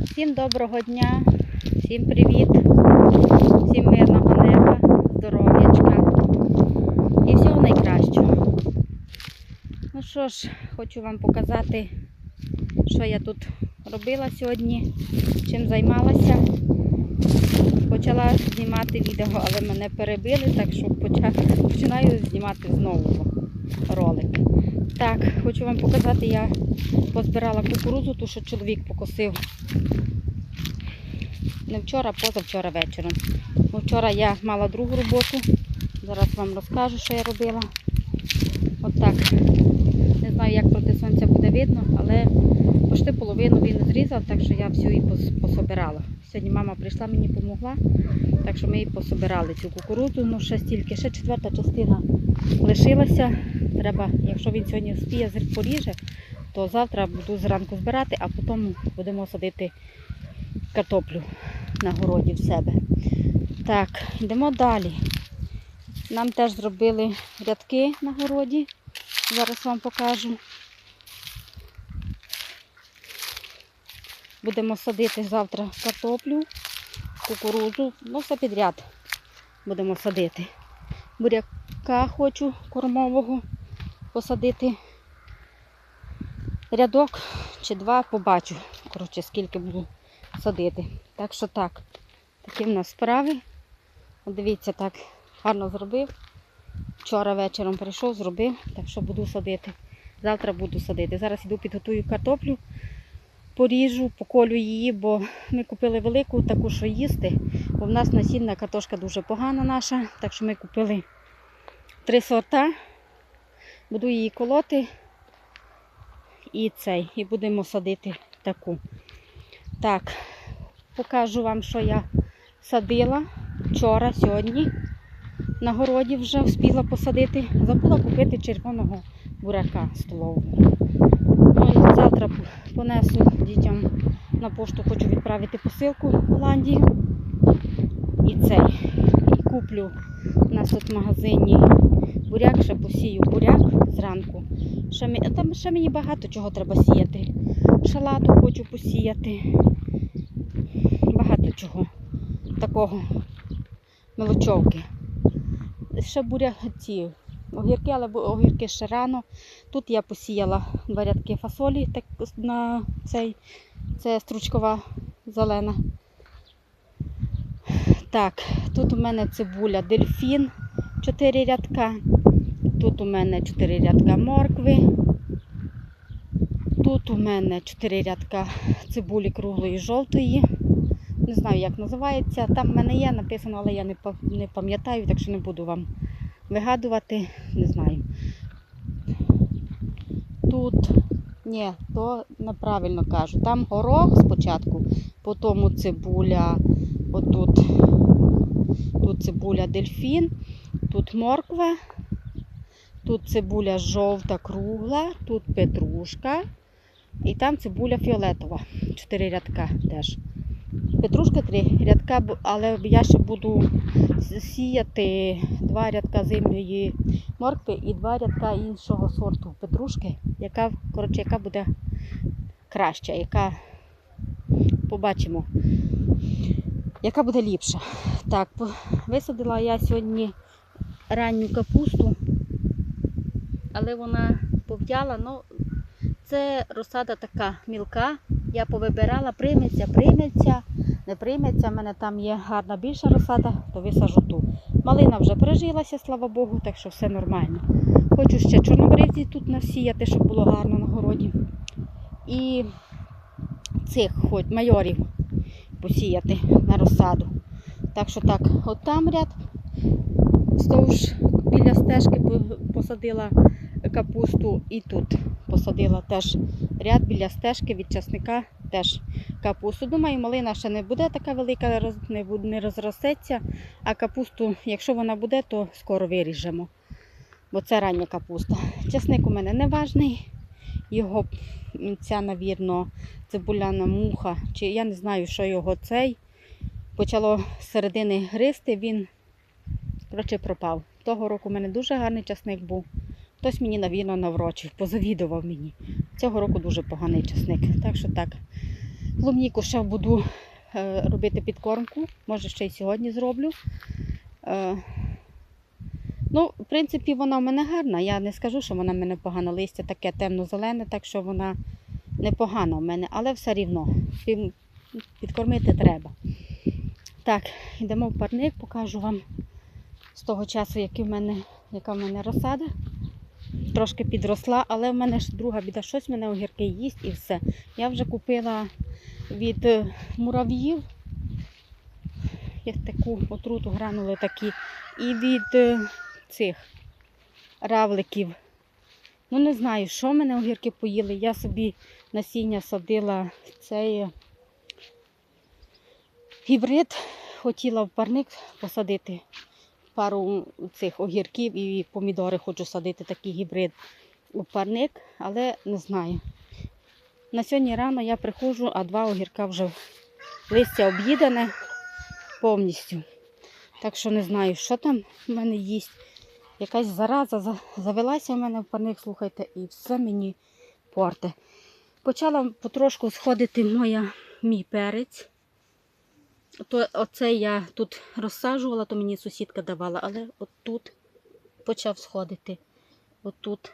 Всім доброго дня, всім привіт, всім мирного неба, здоров'ячка і всього найкращого. Ну що ж, хочу вам показати, що я тут робила сьогодні, чим займалася. Почала знімати відео, але мене перебили, так що починаю знімати знову ролик. Так, хочу вам показати, я позбирала кукурудзу, ту, що чоловік покосив не вчора, а позавчора вечором. Вчора я мала другу роботу. Зараз вам розкажу, що я робила. От так. Не знаю, як проти сонця буде видно, але почти половину він зрізав, так що я всю її пособирала. Сьогодні мама прийшла, мені допомогла, так що ми її пособирали цю кукурудзу. Ну, ще стільки, ще четверта частина лишилася. Треба, якщо він сьогодні вспіє поріже, то завтра буду зранку збирати, а потім будемо садити картоплю на городі в себе. Так, йдемо далі. Нам теж зробили рядки на городі. Зараз вам покажу. Будемо садити завтра картоплю, кукурудзу, ну все підряд будемо садити. Буряка хочу кормового посадити. Рядок чи два побачу. Коротше, скільки буду садити. Так що так, такі в нас справи. Дивіться, так гарно зробив. Вчора вечором прийшов, зробив, так що буду садити. Завтра буду садити. Зараз іду підготую картоплю, поріжу, поколю її, бо ми купили велику таку, що їсти. Бо в нас насінна картошка дуже погана наша, так що ми купили три сорта. Буду її колоти і цей, і будемо садити таку. Так, покажу вам, що я садила вчора, сьогодні. На городі вже встигла посадити. Забула купити червоного бурака столового. Ну завтра понесу дітям на пошту, хочу відправити посилку в Голландію. І цей. І куплю у нас тут в магазині буряк, ще посію буряк зранку. Ще, там ще мені багато чого треба сіяти. Шалату хочу посіяти. Багато чого такого мелочовки. Ще буря ці огірки, але огірки ще рано. Тут я посіяла два рядки фасолі так, на цей, це стручкова зелена. Так, тут у мене цибуля дельфін, 4 рядка. Тут у мене 4 рядка моркви. Тут у мене 4 рядка цибулі круглої жовтої. Не знаю, як називається. Там в мене є написано, але я не пам'ятаю, так що не буду вам вигадувати. Не знаю. Тут, ні, то неправильно кажу. Там горох спочатку, потім цибуля, отут, тут цибуля дельфін, тут морква, тут цибуля жовта, кругла, тут петрушка. І там цибуля фіолетова. Чотири рядка теж. Петрушка три рядка, але я ще буду сіяти два рядка зимньої моркви і два рядка іншого сорту петрушки, яка, коротше, яка буде краща, яка побачимо, яка буде ліпша. Так, висадила я сьогодні ранню капусту, але вона пов'яла, ну це розсада така мілка. Я повибирала, прийметься, прийметься, не прийметься. У мене там є гарна більша розсада, то висажу ту. Малина вже прижилася, слава Богу, так що все нормально. Хочу ще чорнобривці тут насіяти, щоб було гарно на городі. І цих хоч майорів посіяти на розсаду. Так що так, от там ряд вздовж біля стежки посадила капусту і тут посадила теж ряд біля стежки від часника теж капусту. Думаю, малина ще не буде така велика, не, розростеться, а капусту, якщо вона буде, то скоро виріжемо. Бо це рання капуста. Часник у мене не важний. Його ця, навірно, цибуляна муха, чи я не знаю, що його цей. Почало з середини гризти, він коротше, пропав. Того року у мене дуже гарний часник був. Хтось мені, навірно, наврочив, позавідував мені. Цього року дуже поганий часник. Так що так. Клубніку ще буду е, робити підкормку. Може, ще й сьогодні зроблю. Е, ну, в принципі, вона в мене гарна. Я не скажу, що вона в мене погана. Листя таке темно-зелене, так що вона непогана в мене, але все рівно підкормити треба. Так, йдемо в парник, покажу вам з того часу, який в мене, яка в мене розсада. Трошки підросла, але в мене ж друга біда, щось мене огірки їсть і все. Я вже купила від е, мурав'їв таку отруту гранули такі, і від е, цих равликів. Ну, не знаю, що мене огірки поїли. Я собі насіння садила цей е, гібрид. Хотіла в парник посадити пару цих огірків і помідори хочу садити такий гібрид у парник, але не знаю. На сьогодні рано я приходжу, а два огірка вже листя об'їдане повністю. Так що не знаю, що там в мене їсть. Якась зараза завелася в мене в парник, слухайте, і все мені порте. Почала потрошку сходити моя, мій перець. То, оце я тут розсаджувала, то мені сусідка давала, але от тут почав сходити. От тут.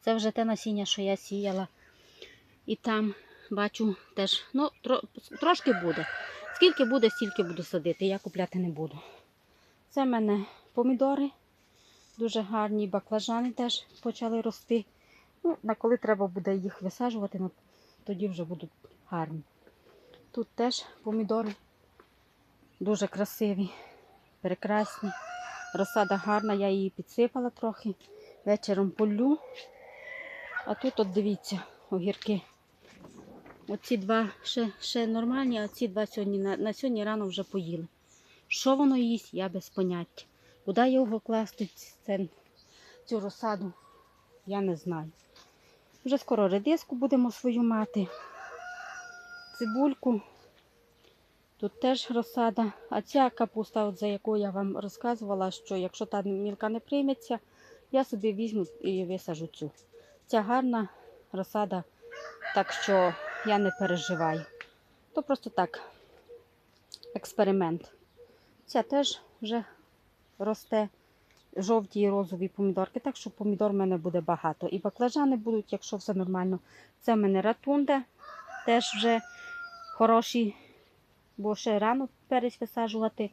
Це вже те насіння, що я сіяла. І там бачу теж, ну, тро, трошки буде. Скільки буде, стільки буду садити, я купляти не буду. Це в мене помідори, дуже гарні баклажани теж почали рости. Ну, на коли треба буде їх висаджувати, ну, тоді вже будуть гарні. Тут теж помідори дуже красиві, прекрасні. Розсада гарна, я її підсипала трохи. Вечором полю. А тут, от дивіться, огірки. Оці два ще, ще нормальні, а ці два сьогодні на, на сьогодні рано вже поїли. Що воно їсть, я без поняття. Куди його класти, це, цю розсаду, я не знаю. Вже скоро редиску будемо свою мати. Цибульку. Тут теж розсада. А ця капуста, от за яку я вам розказувала, що якщо та мілка не прийметься, я собі візьму і висажу цю. Ця гарна розсада, так що я не переживаю. То просто так, експеримент. Ця теж вже росте жовті і розові помідорки, так що помідор в мене буде багато. І баклажани будуть, якщо все нормально. Це в мене ратунда, теж вже хороші, бо ще рано перець висаджувати.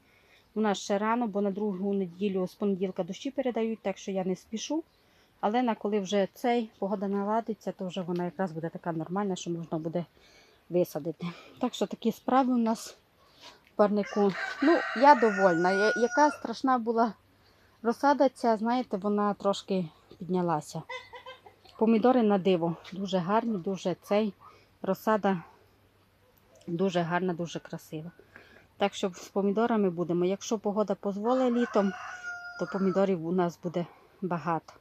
У нас ще рано, бо на другу неділю з понеділка дощі передають, так що я не спішу. Але на коли вже цей погода наладиться, то вже вона якраз буде така нормальна, що можна буде висадити. Так що такі справи у нас в парнику. Ну, я довольна. Яка страшна була розсада ця, знаєте, вона трошки піднялася. Помідори на диво. Дуже гарні, дуже цей. Розсада дуже гарна, дуже красива. Так що з помідорами будемо. Якщо погода дозволить літом, то помідорів у нас буде багато.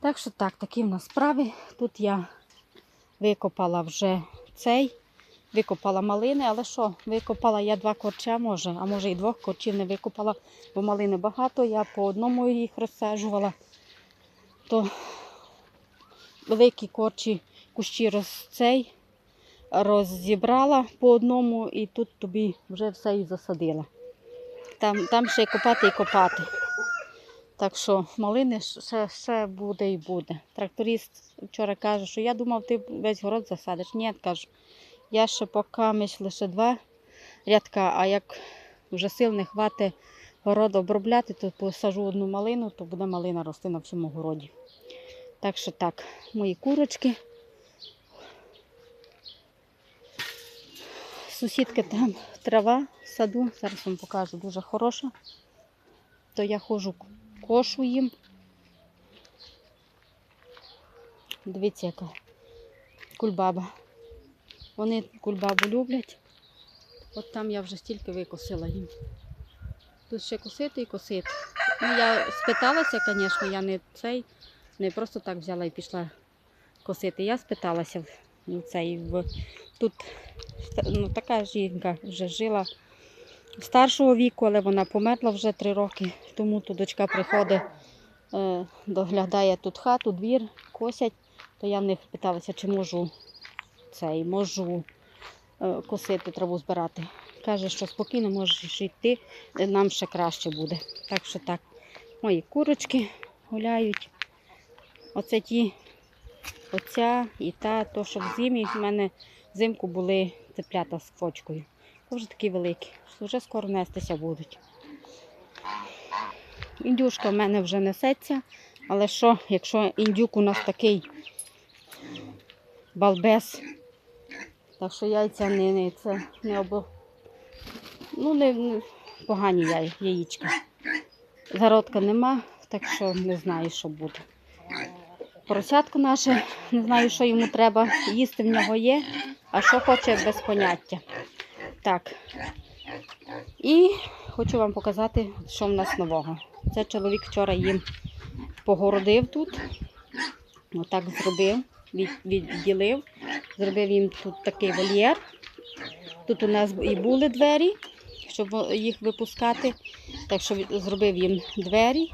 Так що так, такі в нас справи. Тут я викопала вже цей, викопала малини, але що, викопала я два корча, може, а може і двох корчів не викопала, бо малини багато, я по одному їх розсаджувала. То великі корчі кущі роз, цей, розібрала по одному і тут тобі вже все і засадила. Там, там ще й копати і копати. Так що малини ще, ще буде і буде. Тракторист вчора каже, що я думав, ти весь город засадиш. Ні, кажу, я ще поки між лише два рядка, а як вже сил не хватить город обробляти, то посажу одну малину, то буде малина рости на всьому городі. Так що так, мої курочки. Сусідки там трава в саду, зараз вам покажу, дуже хороша. То я ходжу кошу їм. Дивіться, яка кульбаба. Вони кульбабу люблять. От там я вже стільки викосила їм. Тут ще косити і косити. Ну, я спиталася, звісно, я не цей, не просто так взяла і пішла косити. Я спиталася в в цей в тут ну, така жінка вже жила старшого віку, але вона померла вже три роки. Тому то дочка приходить, е, доглядає тут хату, двір, косять. То я в них питалася, чи можу цей, можу е, косити, траву збирати. Каже, що спокійно можеш йти, е, нам ще краще буде. Так що так, мої курочки гуляють. Оце ті, оця і та, то, що в зимі в мене взимку були цеплята з квочкою. То вже такі великі, вже скоро нестися будуть. Індюшка в мене вже несеться, але що, якщо індюк у нас такий балбес, так що яйця не, не, це не обо... Ну, не, не погані яй, яєчка. Зародка нема, так що не знаю, що буде. Поросятко наше, не знаю, що йому треба. Їсти в нього є, а що хоче без поняття. Так. І хочу вам показати, що в нас нового. Це чоловік вчора їм погородив тут. Отак зробив, від, відділив. Зробив їм тут такий вольєр. Тут у нас і були двері, щоб їх випускати. Так що зробив їм двері,